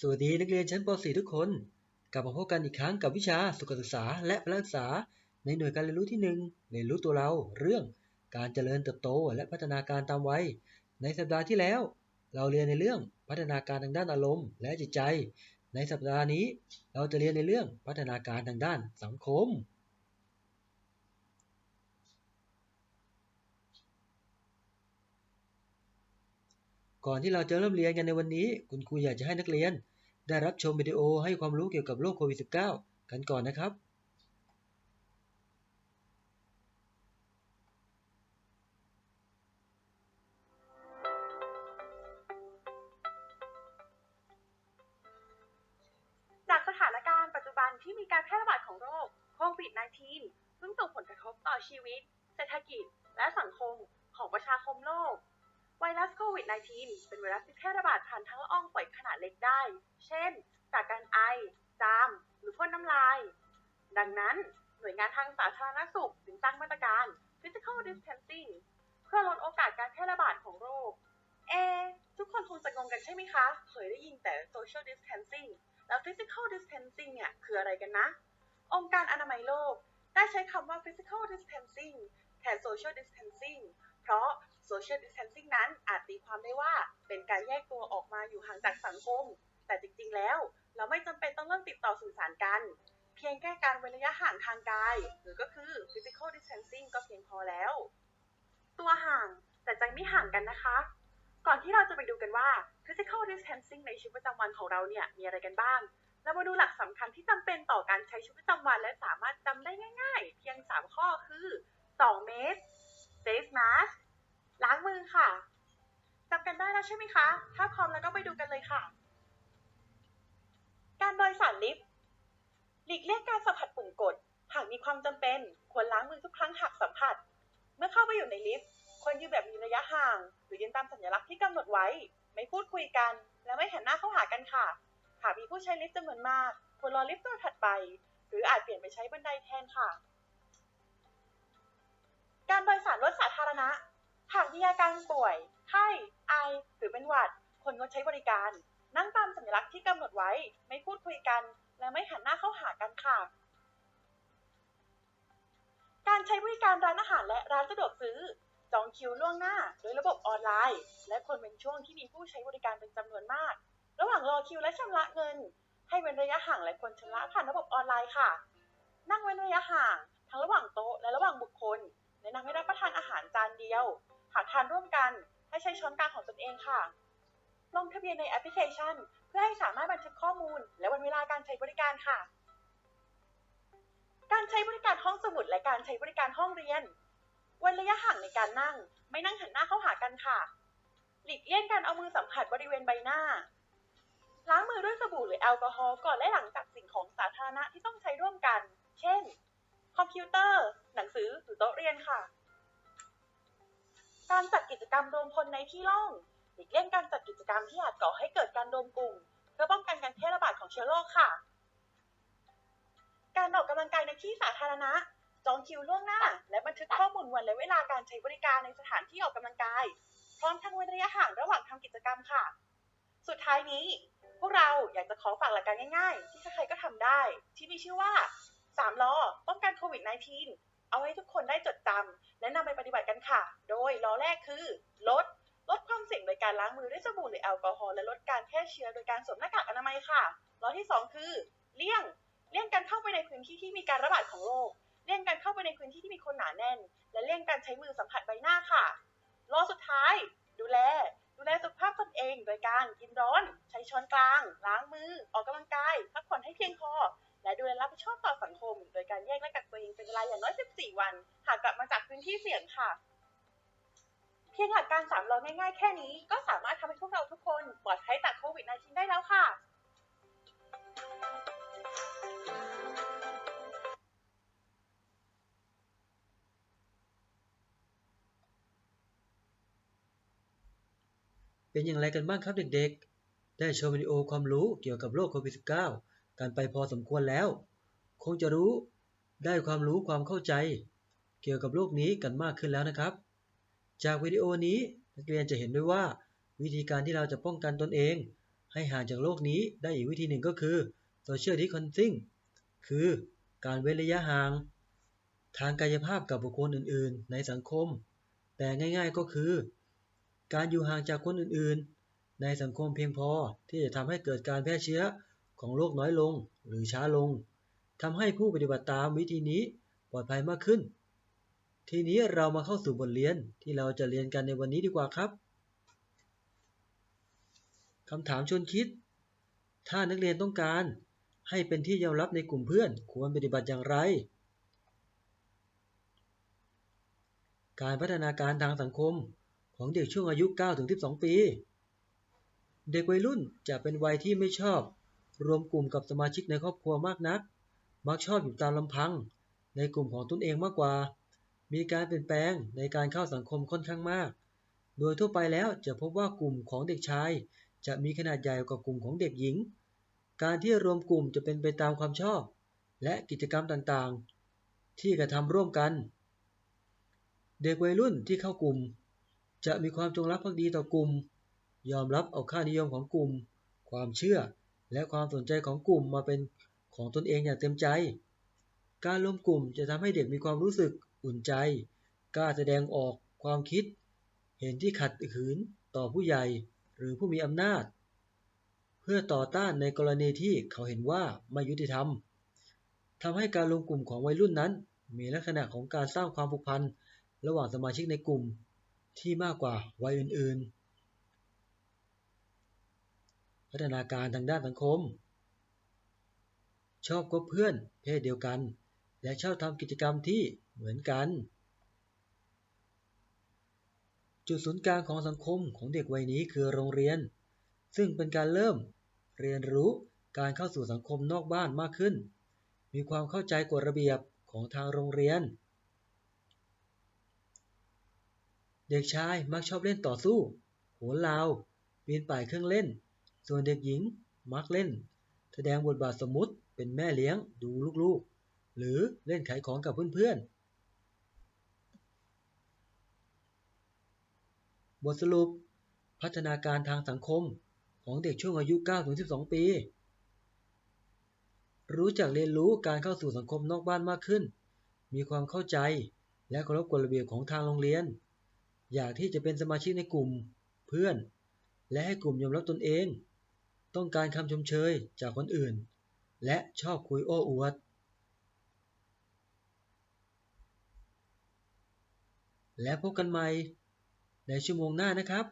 สวัสดีนักเรียนชั้นป .4 ทุกคน กลับมาพบกันอีกครั้งกับวิชาสุขศึกษาและพละศึกษา ในหน่วยการเรียนรู้ที่ 1 เรียนรู้ตัวเราเรื่องการเจริญเติบโตและพัฒนาการตามวัย ในสัปดาห์ที่แล้ว เราเรียนในเรื่องพัฒนาการทางด้านอารมณ์ และจิตใจ ในสัปดาห์นี้เราจะเรียนในเรื่องพัฒนาการทางด้านสังคม ก่อนที่เราจะเริ่มเรียนกันในวันนี้ คุณครูอยากจะให้นักเรียน ได้รับชมวิดีโอให้ความรู้เกี่ยวกับโรคโควิด -19 กันก่อนนะครับ จากสถานการณ์ปัจจุบันที่มีการแพร่ระบาดของโรคโควิด -19 ซึ่งส่งผลกระทบต่อชีวิต เศรษฐกิจ และสังคมของประชาคมโลก ไวรัสโควิด -19 เป็นไวรัสที่แพร่ระบาดผ่านทางละอองฝอยขนาดเล็กได้ เช่น จากการไอ จาม หรือพ่นน้ำลาย ดังนั้น หน่วยงานทางสาธารณสุขจึงตั้งมาตรการ physical distancing เพื่อลดโอกาสการแพร่ระบาดของโรค เอ ทุกคนคงจะงงกันใช่ไหมคะ เคยได้ยินแต่ social distancing แล้ว physical distancing เนี่ยคืออะไรกันนะ องค์การอนามัยโลก ได้ใช้คำว่า physical distancing แทน social distancing เพราะ social distancing นั้นอาจตีความได้ว่าเป็นการแยกตัวออกมาอยู่ห่างจากสังคม แต่จริงๆแล้ว เราไม่จำเป็นต้องเริ่มติดต่อสื่อสารกัน เพียงแค่การเว้นระยะห่างทางกาย หรือก็คือ physical distancing ก็เพียงพอแล้ว ตัวห่างแต่ใจไม่ห่างกันนะคะ ก่อนที่เราจะไปดูกันว่า physical distancing ในชีวิตประจำวันของเราเนี่ยมีอะไรกันบ้างเรามาดูหลักสำคัญที่จำเป็นต่อการใช้ชีวิตประจำวันและสามารถจำได้ง่าย ๆ เพียง 3 ข้อคือ 2 เมตร face mask ล้างมือค่ะจำกันได้แล้วใช่ไหมคะ ถ้าพร้อมแล้วก็ไปดูกันเลยค่ะ การโดยสารลิฟต์หลีกเลี่ยงการสัมผัสปุ่มกด หากมีความจำเป็น ควรล้างมือทุกครั้งหากสัมผัส เมื่อเข้าไปอยู่ในลิฟต์ ควรยืนแบบมีระยะห่าง หรือยืนตามสัญลักษณ์ที่กำหนดไว้ ไม่พูดคุยกัน และไม่หันหน้าเข้าหากันค่ะ หากมีผู้ใช้ลิฟต์จำนวนมาก ควรรอลิฟต์ตัวถัดไป หรืออาจเปลี่ยนไปใช้บันไดแทนค่ะ การโดยสารรถสาธารณะ หากมีอาการป่วย ไข้ ไอ หรือเป็นหวัดควรงดใช้บริการ นั่งตามสัญลักษณ์ที่กำหนดไว้ ไม่พูดคุยกัน และไม่หันหน้าเข้าหากันค่ะ การใช้บริการร้านอาหารและร้านสะดวกซื้อ จองคิวล่วงหน้า โดยระบบออนไลน์ และควรเป็นช่วงที่มีผู้ใช้บริการเป็นจำนวนมาก ระหว่างรอคิวและชำระเงิน ให้เว้นระยะห่างและควรชำระผ่านระบบออนไลน์ค่ะ นั่งเว้นระยะห่าง ทั้งระหว่างโต๊ะและระหว่างบุคคลแนะนำให้รับประทานอาหารจานเดียว หากทานร่วมกันให้ใช้ช้อนกลางของตนเองค่ะ ลงทะเบียนในแอปพลิเคชัน เพื่อให้สามารถบันทึกข้อมูล และวันเวลาการใช้บริการค่ะ การใช้บริการห้องสมุดและการใช้บริการห้องเรียนเว้นระยะห่างในการนั่ง ไม่นั่งหันหน้าเข้าหากันค่ะ หลีกเลี่ยงการเอามือสัมผัสบริเวณใบหน้า ล้างมือด้วยสบู่หรือแอลกอฮอล์ก่อนและหลังจากสิ่งของสาธารณะที่ต้องใช้ร่วมกัน เช่น คอมพิวเตอร์ หนังสือหรือโต๊ะเรียนค่ะ การจัดกิจกรรมรวมพลในที่โล่งหลีกเลี่ยงการจัดกิจกรรมที่อาจก่อให้เกิดการรวมกลุ่มเพื่อป้องกันการแพร่ระบาดของเชื้อโรคค่ะ การออกกำลังกายในที่สาธารณะ จองคิวล่วงหน้า และบันทึกข้อมูลวันและเวลาการใช้บริการในสถานที่ออกกำลังกาย พร้อมทั้งเว้นระยะห่างระหว่างทำกิจกรรมค่ะ สุดท้ายนี้ พวกเราอยากจะขอฝากหลักการง่าย ๆ ที่ใครๆก็ทำได้ ที่มีชื่อว่า3ล้อป้องกันโควิด -19 เอาให้ทุกคนได้จดจำและนำไปปฏิบัติกันค่ะ โดยล้อแรกคือลดลดความเสี่ยงโดยการล้างมือด้วยสบู่หรือแอลกอฮอล์และลดการแพร่เชื้อโดยการสวมหน้ากากอนามัยค่ะล้อที่ 2 คือ เลี่ยงเลี่ยงการเข้าไปในพื้นที่ที่มีการระบาดของโรคเลี่ยงการเข้าไปในพื้นที่ที่มีคนหนาแน่น และเลี่ยงการใช้มือสัมผัสใบหน้าค่ะล้อสุดท้าย ดูแล ดูแลสุขภาพตนเอง โดยการกินร้อน ใช้ช้อนกลาง ล้างมือ ออกกำลังกายพัก 14วัน หากกลับมาจากพื้นที่เสี่ยงค่ะ เพียงหลักการ3ล้อง่ายๆแค่นี้ก็สามารถทำให้พวกเราทุกคนปลอดภัยจากโควิด -19 ได้แล้วค่ะเป็นอย่างไรกันบ้างครับเด็กๆ ได้ชมวิดีโอความรู้เกี่ยวกับโรคโควิด -19 กันไปพอสมควรแล้ว คงจะรู้ ได้ความรู้ความเข้าใจ เกี่ยวกับโรคนี้กันมากขึ้นแล้วนะครับ จากวิดีโอนี้นักเรียนจะเห็นด้วยว่า วิธีการที่เราจะป้องกันตนเอง ให้ห่างจากโลกนี้ได้อีกวิธีหนึ่งก็คือ social distancing คือการเว้นระยะห่าง ทางกายภาพกับบุคคลอื่น ๆ ในสังคม แต่ง่าย ๆก็คือ การอยู่ห่างจากคนอื่น ๆ ในสังคมเพียงพอที่จะทำให้เกิดการแพร่เชื้อของโรคน้อยลงหรือช้าลง ทำให้ผู้ปฏิบัติตามวิธีนี้ปลอดภัยมากขึ้น ทีนี้เรามาเข้าสู่บทเรียนที่เราจะเรียนกันในวันนี้ดีกว่าครับคำถามชวนคิด ถ้านักเรียนต้องการให้เป็นที่ยอมรับในกลุ่มเพื่อน ควรปฏิบัติอย่างไร การพัฒนาการทางสังคมของเด็กช่วงอายุ 9-12 ปี เด็กวัยรุ่นจะเป็นวัยที่ไม่ชอบ รวมกลุ่มกับสมาชิกในครอบครัวมากนัก มักชอบอยู่ตามลำพัง ในกลุ่มของตนเองมากกว่า มีการเปลี่ยนแปลงในการเข้าสังคมค่อนข้างมาก โดยทั่วไปแล้วจะพบว่ากลุ่มของเด็กชาย จะมีขนาดใหญ่กว่ากลุ่มของเด็กหญิง การที่รวมกลุ่มจะเป็นไปตามความชอบ และกิจกรรมต่างๆ ที่กระทำร่วมกัน เด็กวัยรุ่นที่เข้ากลุ่ม จะมีความจงรักภักดีต่อกลุ่ม ยอมรับเอาค่านิยมของกลุ่ม ความเชื่อและความสนใจของกลุ่มมาเป็น ของตนเองอย่างเต็มใจ การรวมกลุ่มจะทำให้เด็กมีความรู้สึกอุ่นใจ กล้าแสดงออกความคิด เห็นที่ขัดขืนต่อผู้ใหญ่หรือผู้มีอำนาจ เพื่อต่อต้านในกรณีที่เขาเห็นว่าไม่ยุติธรรมทำให้การรวมกลุ่มของวัยรุ่นนั้น มีลักษณะของการสร้างความผูกพันระหว่างสมาชิกในกลุ่มที่มากกว่าวัยอื่นๆ พัฒนาการทางด้านสังคม ชอบคบเพื่อนเพศเดียวกัน และชอบทำกิจกรรมที่เหมือนกัน จุดศูนย์กลางของสังคมของเด็กวัยนี้คือโรงเรียน ซึ่งเป็นการเริ่มเรียนรู้การเข้าสู่สังคมนอกบ้านมากขึ้น มีความเข้าใจกฎระเบียบของทางโรงเรียน เด็กชายมักชอบเล่นต่อสู้ โหนลาวปีนป่ายเครื่องเล่น ส่วนเด็กหญิงมักเล่น แสดงบทบาทสมมุติเป็นแม่เลี้ยงดูลูกๆ หรือเล่นขายของกับเพื่อนๆ บทสรุป พัฒนาการทางสังคมของเด็กช่วงอายุ 9-12 ปี รู้จักเรียนรู้การเข้าสู่สังคมนอกบ้านมากขึ้น มีความเข้าใจและเคารพกฎระเบียบของทางโรงเรียน อยากที่จะเป็นสมาชิกในกลุ่มเพื่อน และให้กลุ่มยอมรับตนเอง ต้องการคำชมเชยจากคนอื่น และชอบคุยโอ้อวด และพบกันใหม่ในชั่วโมงหน้านะครับ